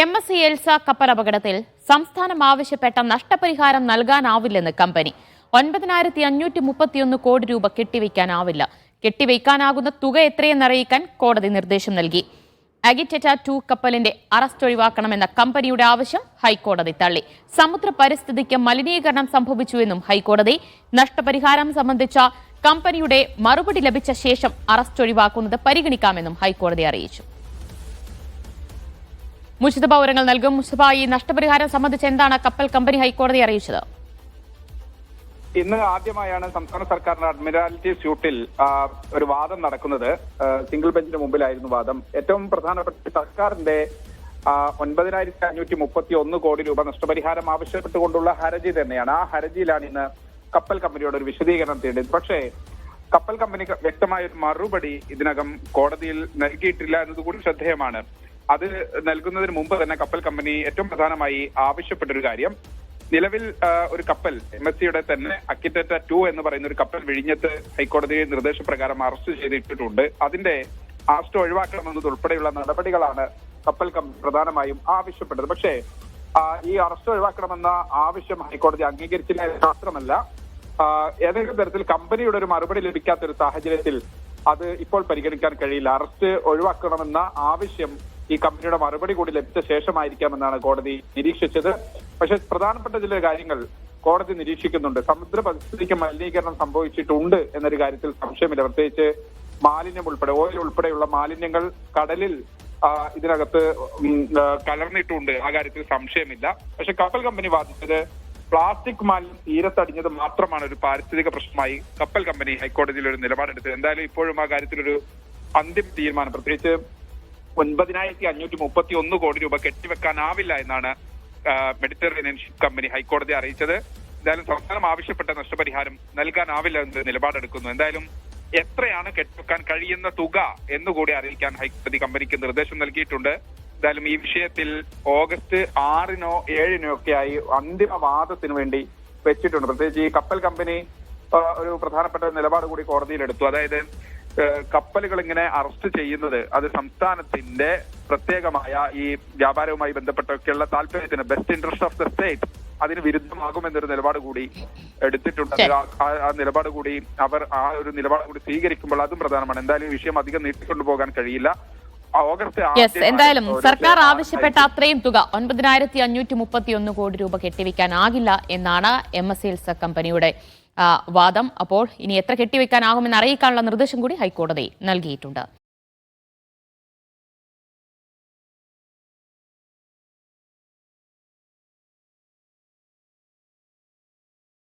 M S C Elsa കപ്പൽ അപകടത്തിൽ സംസ്ഥാനം ആവശ്യപ്പെട്ട നഷ്ടപരിഹാരം നൽകാനാവില്ലെന്ന് കമ്പനി. ഒൻപതിനായിരത്തി അഞ്ഞൂറ്റി മുപ്പത്തിയൊന്ന് കോടി രൂപ കെട്ടിവയ്ക്കാനാവില്ല. കെട്ടിവയ്ക്കാനാകുന്ന തുക എത്രയെന്നറിയിക്കാൻ കോടതി നിർദ്ദേശം നൽകി. അഗിറ്റ ടു കപ്പലിന്റെ അറസ്റ്റ് ഒഴിവാക്കണമെന്ന കമ്പനിയുടെ ആവശ്യം ഹൈക്കോടതി തള്ളി. സമുദ്ര പരിസ്ഥിതിക്ക് മലിനീകരണം സംഭവിച്ചുവെന്നും ഹൈക്കോടതി. നഷ്ടപരിഹാരം സംബന്ധിച്ച കമ്പനിയുടെ മറുപടി ലഭിച്ച ശേഷം അറസ്റ്റ് ഒഴിവാക്കുന്നത് പരിഗണിക്കാമെന്നും ഹൈക്കോടതി അറിയിച്ചു. മുഷിതബ പൗരങ്ങൾ നൽകും മുസ്തഫ ഈ നഷ്ടപരിഹാരം സംബന്ധിച്ച് എന്താണ് കപ്പൽ കമ്പനി ഹൈക്കോടതി അറിയിച്ചത്? ഇന്ന് ആദ്യമായാണ് സംസ്ഥാന സർക്കാരിന്റെ അഡ്മിറാലിറ്റി സ്യൂട്ടിൽ ഒരു വാദം നടക്കുന്നത്. സിംഗിൾ ബെഞ്ചിന് മുമ്പിലായിരുന്നു വാദം. ഏറ്റവും പ്രധാനപ്പെട്ട സർക്കാരിന്റെ ഒൻപതിനായിരത്തി അഞ്ഞൂറ്റി മുപ്പത്തി ഒന്ന് കോടി രൂപ നഷ്ടപരിഹാരം ആവശ്യപ്പെട്ടുകൊണ്ടുള്ള ഹർജി തന്നെയാണ്. ആ ഹർജിയിലാണ് ഇന്ന് കപ്പൽ കമ്പനിയോട് ഒരു വിശദീകരണം തേടിയത്. പക്ഷേ കപ്പൽ കമ്പനി വ്യക്തമായ ഒരു മറുപടി ഇതിനകം കോടതിയിൽ നൽകിയിട്ടില്ല എന്നതുകൂടി ശ്രദ്ധേയമാണ്. അത് നൽകുന്നതിന് മുമ്പ് തന്നെ കപ്പൽ കമ്പനി ഏറ്റവും പ്രധാനമായി ആവശ്യപ്പെട്ടൊരു കാര്യം. നിലവിൽ ഒരു കപ്പൽ എം എസ് സിയുടെ തന്നെ അക്കിറ്ററ്റ ടു എന്ന് പറയുന്ന ഒരു കപ്പൽ വിഴിഞ്ഞത്ത് ഹൈക്കോടതി നിർദ്ദേശപ്രകാരം അറസ്റ്റ് ചെയ്തിട്ടിട്ടുണ്ട്. അതിന്റെ അറസ്റ്റ് ഒഴിവാക്കണമെന്നതുൾപ്പെടെയുള്ള നടപടികളാണ് കപ്പൽ കമ്പനി പ്രധാനമായും ആവശ്യപ്പെട്ടത്. പക്ഷേ ഈ അറസ്റ്റ് ഒഴിവാക്കണമെന്ന ആവശ്യം ഹൈക്കോടതി അംഗീകരിച്ചില്ല മാത്രമല്ല ഏതെങ്കിലും തരത്തിൽ കമ്പനിയുടെ ഒരു മറുപടി ലഭിക്കാത്ത ഒരു സാഹചര്യത്തിൽ അത് ഇപ്പോൾ പരിഗണിക്കാൻ കഴിയില്ല. അറസ്റ്റ് ഒഴിവാക്കണമെന്ന ആവശ്യം ഈ കമ്പനിയുടെ മറുപടി കൂടി ലഭിച്ച ശേഷമായിരിക്കാമെന്നാണ് കോടതി നിരീക്ഷിച്ചത്. പക്ഷെ പ്രധാനപ്പെട്ട ചില കാര്യങ്ങൾ കോടതി നിരീക്ഷിക്കുന്നുണ്ട്. സമുദ്ര പരിസ്ഥിതിക്ക് മലിനീകരണം സംഭവിച്ചിട്ടുണ്ട് എന്നൊരു കാര്യത്തിൽ സംശയമില്ല. പ്രത്യേകിച്ച് മാലിന്യം ഉൾപ്പെടെ ഓയിൽ ഉൾപ്പെടെയുള്ള മാലിന്യങ്ങൾ കടലിൽ ഇതിനകത്ത് കലർന്നിട്ടുണ്ട്. ആ കാര്യത്തിൽ സംശയമില്ല. പക്ഷെ കപ്പൽ കമ്പനി വാദിച്ചത് പ്ലാസ്റ്റിക് മാലിന്യം തീരത്തടിഞ്ഞത് മാത്രമാണ് ഒരു പാരിസ്ഥിതിക പ്രശ്നമായി കപ്പൽ കമ്പനി ഹൈക്കോടതിയിൽ ഒരു നിലപാടെടുത്തത്. എന്തായാലും ഇപ്പോഴും ആ കാര്യത്തിലൊരു അന്തിമ തീരുമാനം. പ്രത്യേകിച്ച് ഒൻപതിനായിരത്തി അഞ്ഞൂറ്റി മുപ്പത്തി ഒന്ന് കോടി രൂപ കെട്ടിവെക്കാനാവില്ല എന്നാണ് മെഡിറ്ററേനിയൻ ഷിപ്പ് കമ്പനി ഹൈക്കോടതി അറിയിച്ചത്. എന്തായാലും സംസ്ഥാനം ആവശ്യപ്പെട്ട നഷ്ടപരിഹാരം നൽകാനാവില്ല എന്ന് നിലപാടെടുക്കുന്നു. എന്തായാലും എത്രയാണ് കെട്ടിവെക്കാൻ കഴിയുന്ന തുക എന്നുകൂടി അറിയിക്കാൻ ഹൈക്കോടതി കമ്പനിക്ക് നിർദ്ദേശം നൽകിയിട്ടുണ്ട്. എന്തായാലും ഈ വിഷയത്തിൽ ഓഗസ്റ്റ് ആറിനോ ഏഴിനോ ഒക്കെയായി അന്തിമ വാദത്തിന് വേണ്ടി വെച്ചിട്ടുണ്ട്. പ്രത്യേകിച്ച് ഈ കപ്പൽ കമ്പനി ഒരു പ്രധാനപ്പെട്ട നിലപാട് കൂടി കോടതിയിൽ എടുത്തു അതായത് കപ്പലുകൾ ഇങ്ങനെ അറസ്റ്റ് ചെയ്യുന്നത് അത് സംസ്ഥാനത്തിന്റെ പ്രത്യേകമായ ഈ വ്യാപാരവുമായി ബന്ധപ്പെട്ടൊക്കെയുള്ള താല്പര്യത്തിന് best interest of the state അതിന് വിരുദ്ധമാകുമെന്നൊരു നിലപാട് കൂടി എടുത്തിട്ടുണ്ട്. ആ- നിലപാട് കൂടി അവർ ആ ഒരു നിലപാട് കൂടി സ്വീകരിക്കുമ്പോൾ അതും പ്രധാനമാണ്. എന്തായാലും ഈ വിഷയം അധികം നീട്ടിക്കൊണ്ടു പോകാൻ കഴിയില്ല. യെസ് എന്തായാലും സർക്കാർ ആവശ്യപ്പെട്ട അത്രയും തുക ഒൻപതിനായിരത്തി അഞ്ഞൂറ്റി മുപ്പത്തി ഒന്ന് കോടി രൂപ കെട്ടിവെക്കാനാകില്ല എന്നാണ് എം എസ് കമ്പനിയുടെ വാദം അപ്പോൾ ഇനി എത്ര കെട്ടിവെക്കാനാകുമെന്ന് അറിയിക്കാനുള്ള നിർദ്ദേശം കൂടി ഹൈക്കോടതി നൽകിയിട്ടുണ്ട്.